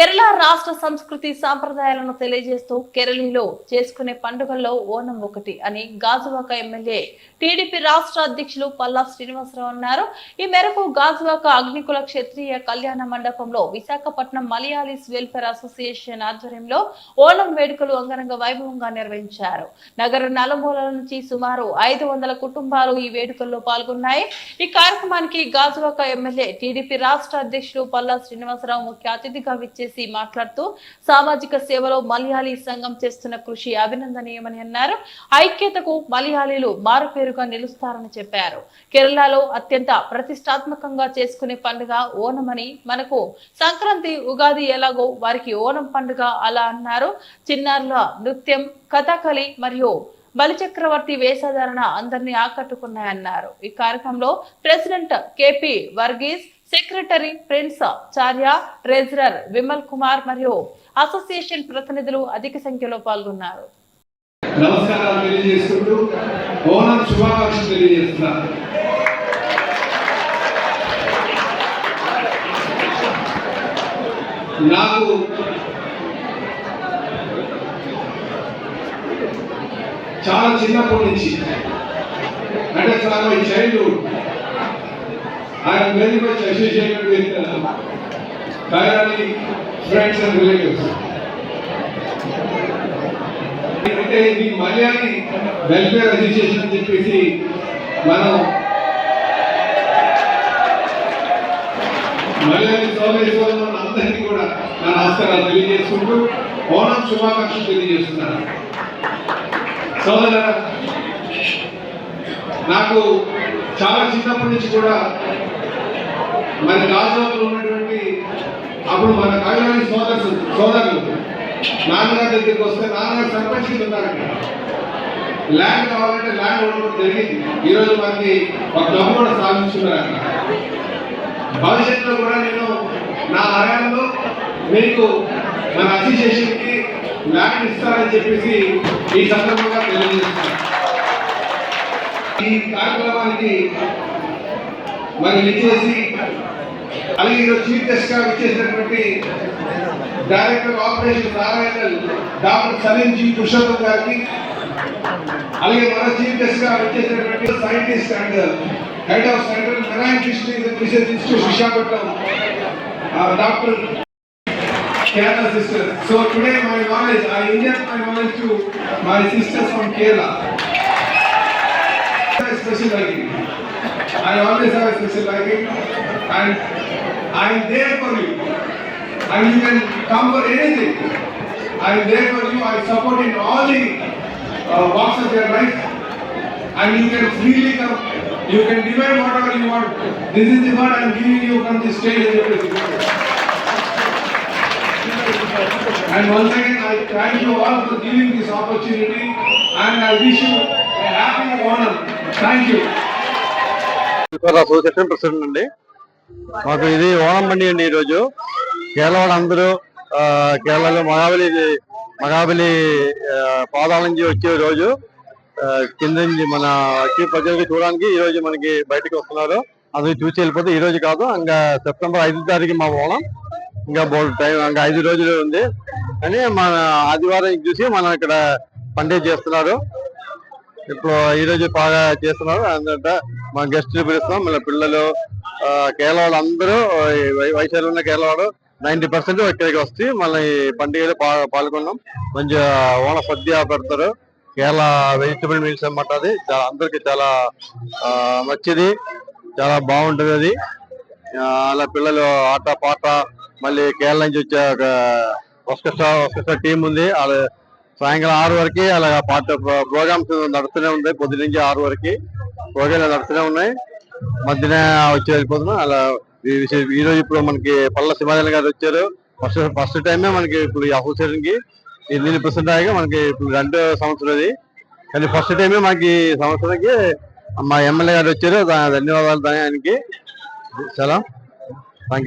కేరళ రాష్ట్ర సంస్కృతి సాంప్రదాయాలను తెలియజేస్తూ కేరళలో చేసుకునే పండుగల్లో ఓనం ఒకటి అని గాజువాక ఎమ్మెల్యే టీడీపీ రాష్ట్ర అధ్యక్షులు పల్లా శ్రీనివాసరావు అన్నారు. ఈ మేరకు గాజువాక అగ్నికుల క్షత్రియ కళ్యాణ మండపంలో విశాఖపట్నం మలయాళీస్ వెల్ఫేర్ అసోసియేషన్ ఆధ్వర్యంలో ఓనం వేడుకలు అంగరంగ వైభవంగా నిర్వహించారు. నగర నలుమూలల నుంచి సుమారు ఐదు వందల కుటుంబాలు ఈ వేడుకల్లో పాల్గొన్నాయి. ఈ కార్యక్రమానికి గాజువాక ఎమ్మెల్యే టీడీపీ రాష్ట్ర అధ్యక్షులు పల్లా శ్రీనివాసరావు ముఖ్య అతిథిగా విచ్చేసి మాట్లాడుతూ సామాజిక సేవలో మలయాళీ సంఘం చేస్తున్న కృషి అభినందనీయమని అన్నారు. ఐక్యతకు మలయాళీలు మారుపేరుగా నిలుస్తారని చెప్పారు. కేరళలో అత్యంత ప్రతిష్టాత్మకంగా చేసుకునే పండుగ ఓణమని మనకు సంక్రాంతి ఉగాది ఎలాగో వారికి ఓణం పండుగ అలా అన్నారు. చిన్నారుల నృత్యం కథకళి మరియు బలిచక్రవర్తి వేషధారణ అందరినీ ఆకట్టుకున్నాయన్నారు. ఈ కార్యక్రమంలో president KP Varghese secretary Prince Charya treasurer Vimal Kumar మరియు అసోసియేషన్ ప్రతినిధులు అధిక సంఖ్యలో పాల్గొన్నారు. నమస్కారాలు తెలియజేసుకుంటూ ఓనం శుభాకాంక్షలు నాకు చాలా చిన్నప్పటి నుంచి. అంటే చాలా my childhood I'm very much associated with కైరాని friends and relatives అంటే ఇది మలయాళీ వెల్ఫేర్ అసోసియేషన్ అని చెప్పేసి మనం మలయాళీ సోదరి అందరికీ కూడా నా నమస్కారాలు తెలియజేసుకుంటూ ఓనం శుభాకాంక్షలు తెలియజేస్తున్నాను. సోదర నాకు చాలా చిన్నప్పటి నుంచి కూడా మరి గాజువాకలో ఉన్నటువంటి అప్పుడు మన కళ్యాణి సోదరు సోదరులు నాన్నగారి దగ్గరికి వస్తే నాన్నగారు సర్పంచ్ కింద ఉన్నారంట. ల్యాండ్ కావాలంటే ల్యాండ్ ఉండడం జరిగింది. ఈరోజు మనకి ఒక డబ్బు కూడా సాధించున్నారు భవిష్యత్తులో కూడా నేను నా హయాంలో మీకు మన అసోసియేషన్కి ల్యాండ్ ఇస్తారని చెప్పేసి ఈ సందర్భంగా తెలియజేస్తున్నాను. ఈ కార్యక్రమానికి మరి ఇచ్చేసి అలాగే ఈరోజు చీఫ్ గెస్ట్గా ఇచ్చేసినటువంటి director operation Narayana doctor Saleem G Purushottam గారికి అలాగే మన చీఫ్ గెస్ట్గా వచ్చేసినటువంటి scientist and head of central marine fisheries research institute Visakhapatnam doctor Kerala sisters. So today my knowledge, I inject my knowledge to my sisters from Kerala. Special liking. I always have a special liking and I am there for you. And you can come for anything. I am there for you. I support in all the uh, walks of your life. And you can freely come. You can demand whatever you want. This is the word I am giving you from the stage. And once again, I thank you all for giving this opportunity. And I wish you a happy honor. Thank you. Association president అండి. మాకు ఇది ఓనం పండి అండి ఈరోజు. కేరళ అందరూ కేరళలో మహాబలి మహాబలి పాదాల నుంచి వచ్చే రోజు కింద నుంచి మన వచ్చి ప్రజలకు చూడడానికి ఈ రోజు మనకి బయటకు వస్తున్నారు. అందరూ చూసి వెళ్ళిపోతే ఈ రోజు కాదు ఇంకా సెప్టెంబర్ ఐదు తారీఖు మా ఓనం ఇంకా బోల్ టైం ఇంకా ఐదు రోజులు ఉంది. అని మన ఆదివారం చూసి మనం ఇక్కడ పండుగ చేస్తున్నారు. ఇప్పుడు ఈ రోజు బాగా చేస్తున్నారు. అందుకంటే మా గెస్టులు పిలుస్తున్నాం. మన పిల్లలు కేరళ వాళ్ళు అందరూ వయసులో ఉన్న కేరళ వాళ్ళు నైన్టీ పర్సెంట్ ఇక్కడికి వస్తే మళ్ళీ ఈ పండుగలో పా- పాల్గొన్నాం. మంచిగా ఓణ సద్య పెడతారు. కేరళ వెజిటబుల్ మీల్స్ అన్నమాట అది. చాలా అందరికి చాలా ఆ, మంచిది చాలా బాగుంటది అది. అలా పిల్లలు ఆట పాట మళ్ళీ కేరళ నుంచి వచ్చే ఒక ఒస్కస్టా ఒస్కస్టా టీం ఉంది. అలా సాయంకాలం ఆరు వరకు అలా పాట ప్రోగ్రామ్స్ నడుస్తూనే ఉంది. పొద్దు నుంచి ఆరు వరకు ప్రోగ్రామ్ నడుస్తూనే ఉన్నాయి. మధ్యన వచ్చి వెళ్ళిపోతున్నాం. అలా ఈ రోజు ఇప్పుడు మనకి పల్ల సింహాజన్ గారు వచ్చారు. ఫస్ట్ ఫస్ట్ టైమే మనకి ఇప్పుడు ఈ అసోసియేషన్కి ఎనిమిది పర్సెంట్ మనకి ఇప్పుడు రెండో సంవత్సరం అది. కానీ ఫస్ట్ టైమే మనకి సంవత్సరానికి మా ఎమ్మెల్యే గారు వచ్చారు. ధన్యవాదాలు దాని ఆయనకి చాలా